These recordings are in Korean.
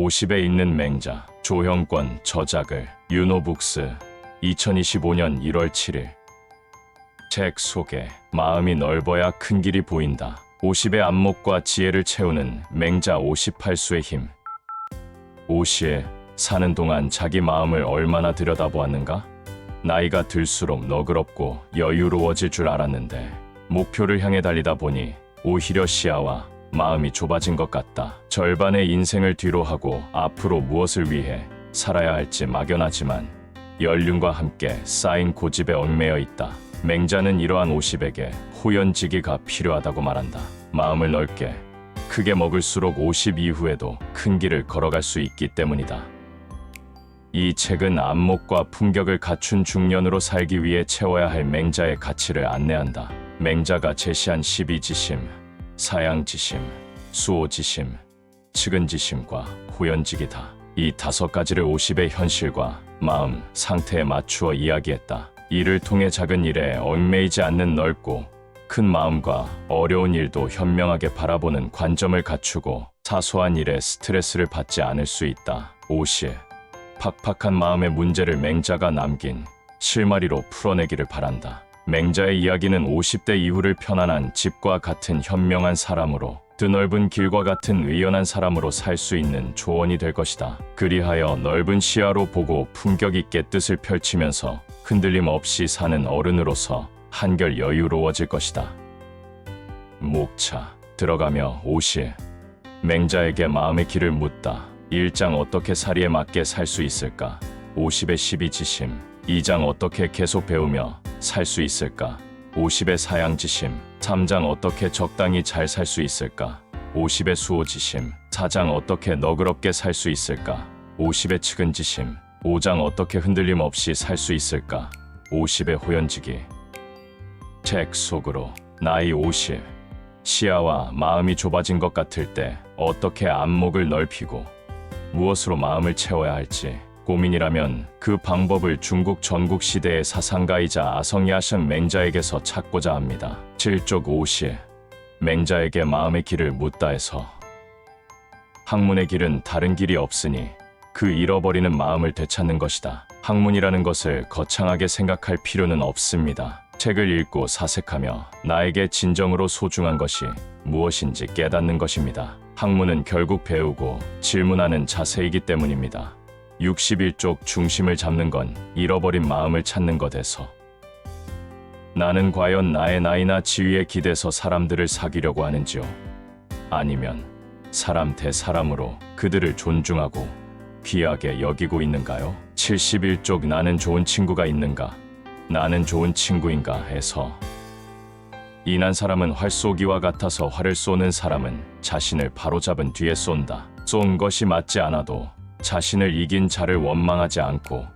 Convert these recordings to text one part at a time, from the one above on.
50에 있는 맹자, 조형권, 저작을, 유노북스, 2025년 1월 7일. 책 소개, 마음이 넓어야 큰 길이 보인다. 50의 안목과 지혜를 채우는 맹자 58수의 힘. 오시에 사는 동안 자기 마음을 얼마나 들여다보았는가? 나이가 들수록 너그럽고 여유로워질 줄 알았는데 목표를 향해 달리다 보니 오히려 시야와 마음이 좁아진 것 같다. 절반의 인생을 뒤로 하고 앞으로 무엇을 위해 살아야 할지 막연하지만 연륜과 함께 쌓인 고집에 얽매여 있다. 맹자는 이러한 50에게 호연지기가 필요하다고 말한다. 마음을 넓게 크게 먹을수록 50 이후에도 큰 길을 걸어갈 수 있기 때문이다. 이 책은 안목과 품격을 갖춘 중년으로 살기 위해 채워야 할 맹자의 가치를 안내한다. 맹자가 제시한 12지심, 사양지심, 수호지심, 측은지심과 호연지기다. 이 다섯 가지를 50의 현실과 마음, 상태에 맞추어 이야기했다. 이를 통해 작은 일에 얽매이지 않는 넓고 큰 마음과 어려운 일도 현명하게 바라보는 관점을 갖추고 사소한 일에 스트레스를 받지 않을 수 있다. 50. 팍팍한 마음의 문제를 맹자가 남긴 실마리로 풀어내기를 바란다. 맹자의 이야기는 50대 이후를 편안한 집과 같은 현명한 사람으로 드넓은 길과 같은 의연한 사람으로 살 수 있는 조언이 될 것이다. 그리하여 넓은 시야로 보고 품격 있게 뜻을 펼치면서 흔들림 없이 사는 어른으로서 한결 여유로워질 것이다. 목차 들어가며 50 맹자에게 마음의 길을 묻다. 1장 어떻게 사리에 맞게 살 수 있을까? 50의 12 지심 2장 어떻게 계속 배우며 살 수 있을까? 50의 사양지심 3장 어떻게 적당히 잘 살 수 있을까? 50의 수호지심 4장 어떻게 너그럽게 살 수 있을까? 50의 측은지심 5장 어떻게 흔들림 없이 살 수 있을까? 50의 호연지기 책 속으로 나이 50 시야와 마음이 좁아진 것 같을 때 어떻게 안목을 넓히고 무엇으로 마음을 채워야 할지 고민이라면 그 방법을 중국 전국 시대의 사상가이자 아성야신 맹자에게서 찾고자 합니다. 7쪽 50 맹자에게 마음의 길을 묻다 해서 학문의 길은 다른 길이 없으니 그 잃어버리는 마음을 되찾는 것이다. 학문이라는 것을 거창하게 생각할 필요는 없습니다. 책을 읽고 사색하며 나에게 진정으로 소중한 것이 무엇인지 깨닫는 것입니다. 학문은 결국 배우고 질문하는 자세이기 때문입니다. 61쪽 중심을 잡는 건 잃어버린 마음을 찾는 것에서 나는 과연 나의 나이나 지위에 기대서 사람들을 사귀려고 하는지요? 아니면 사람 대 사람으로 그들을 존중하고 귀하게 여기고 있는가요? 71쪽 나는 좋은 친구가 있는가? 나는 좋은 친구인가 해서 인한 사람은 활 쏘기와 같아서 활을 쏘는 사람은 자신을 바로잡은 뒤에 쏜다. 쏜 것이 맞지 않아도 자신을 이긴 자를 원망하지 않고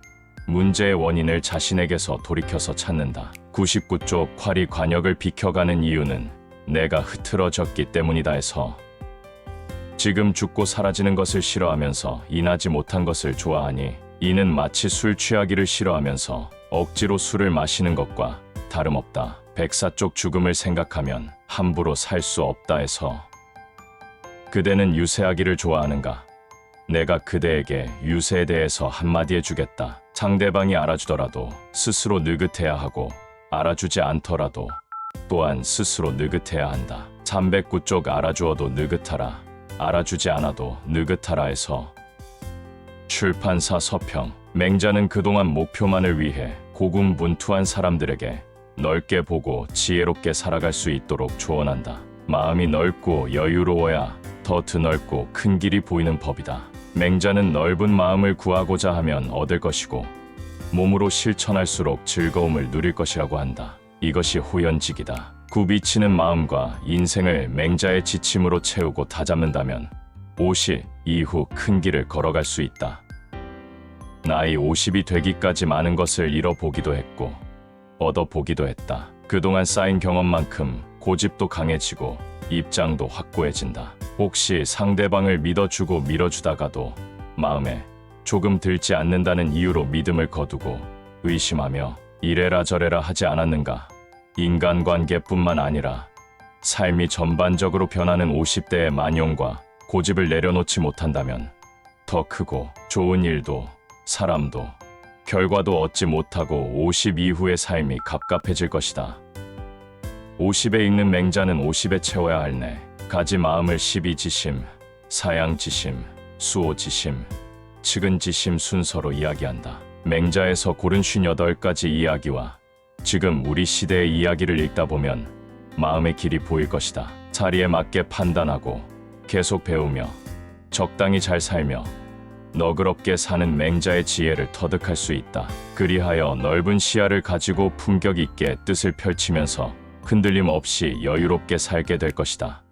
문제의 원인을 자신에게서 돌이켜서 찾는다. 99쪽 활이 관역을 비켜가는 이유는 내가 흐트러졌기 때문이다 해서 지금 죽고 사라지는 것을 싫어하면서 인하지 못한 것을 좋아하니 이는 마치 술 취하기를 싫어하면서 억지로 술을 마시는 것과 다름없다. 백사 쪽 죽음을 생각하면 함부로 살 수 없다 해서 그대는 유세하기를 좋아하는가? 내가 그대에게 유세에 대해서 한마디 해주겠다. 상대방이 알아주더라도 스스로 느긋해야 하고 알아주지 않더라도 또한 스스로 느긋해야 한다. 309쪽 알아주어도 느긋하라. 알아주지 않아도 느긋하라 해서 출판사 서평 맹자는 그동안 목표만을 위해 고군분투한 사람들에게 넓게 보고 지혜롭게 살아갈 수 있도록 조언한다. 마음이 넓고 여유로워야 더 드넓고 큰 길이 보이는 법이다. 맹자는 넓은 마음을 구하고자 하면 얻을 것이고 몸으로 실천할수록 즐거움을 누릴 것이라고 한다. 이것이 호연직이다. 굽이치는 마음과 인생을 맹자의 지침으로 채우고 다잡는다면 50 이후 큰 길을 걸어갈 수 있다. 나이 50이 되기까지 많은 것을 잃어보기도 했고 얻어보기도 했다. 그동안 쌓인 경험만큼 고집도 강해지고 입장도 확고해진다. 혹시 상대방을 믿어주고 밀어주다가도 마음에 조금 들지 않는다는 이유로 믿음을 거두고 의심하며 이래라 저래라 하지 않았는가? 인간관계뿐만 아니라 삶이 전반적으로 변하는 50대의 만용과 고집을 내려놓지 못한다면 더 크고 좋은 일도 사람도 결과도 얻지 못하고 50 이후의 삶이 갑갑해질 것이다. 50에 읽는 맹자는 50에 채워야 할네. 가지 마음을 시비지심, 사양지심, 수오지심, 측은지심 순서로 이야기한다. 맹자에서 고른 58가지 이야기와 지금 우리 시대의 이야기를 읽다 보면 마음의 길이 보일 것이다. 자리에 맞게 판단하고 계속 배우며 적당히 잘 살며 너그럽게 사는 맹자의 지혜를 터득할 수 있다. 그리하여 넓은 시야를 가지고 품격 있게 뜻을 펼치면서 흔들림 없이 여유롭게 살게 될 것이다.